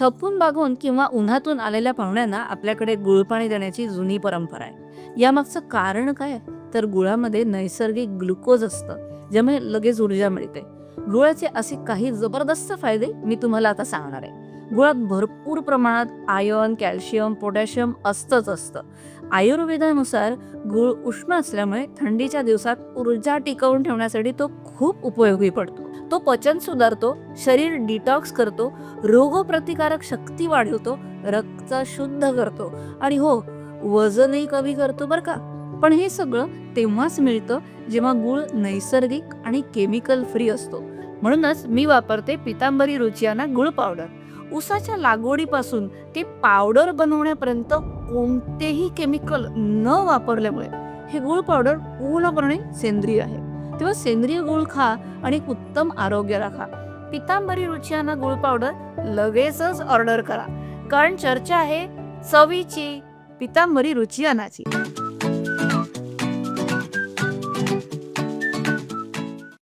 छपून बागून किंवा उन्हातून आलेल्या पाहुण्यांना आपल्याकडे गुळपाणी देण्याची जुनी परंपरा आहे. यामागचं कारण काय? तर गुळामध्ये नैसर्गिक ग्लुकोज असतं ज्यामुळे लगेच ऊर्जा मिळते. गुळाचे असे काही जबरदस्त फायदे मी तुम्हाला आता सांगणार आहे. गुळात भरपूर प्रमाणात आयर्न कॅल्शियम पोटॅशियम असतंच असतं. आयुर्वेदानुसार गुळ उष्ण असल्यामुळे थंडीच्या दिवसात ऊर्जा टिकवून ठेवण्यासाठी तो खूप उपयोगी पडतो. तो पचन सुधारतो शरीर डिटॉक्स करतो रोगप्रतिकारक शक्ती वाढवतो रक्त शुद्ध करतो आणि हो वजनही कमी करतो बरं का. पण हे सगळं तेव्हाच मिळतं जेव्हा गुळ नैसर्गिक आणि केमिकल फ्री असतो. म्हणूनच मी वापरते पितांबरी रुचियाना गुळ पावडर. उसाच्या लागवडीपासून ते पावडर बनवण्यापर्यंत कोणतेही केमिकल न वापरल्यामुळे हे गुळ पावडर पूर्णपणे सेंद्रिय आहे. तेव्हा सेंद्रिय गुळ खा आणि उत्तम आरोग्य राखा. पितांबरी रुचियाना गुळ पावडर लगेचच ऑर्डर करा. कारण चर्चा आहे चवीची पितांबरी रुचियानाची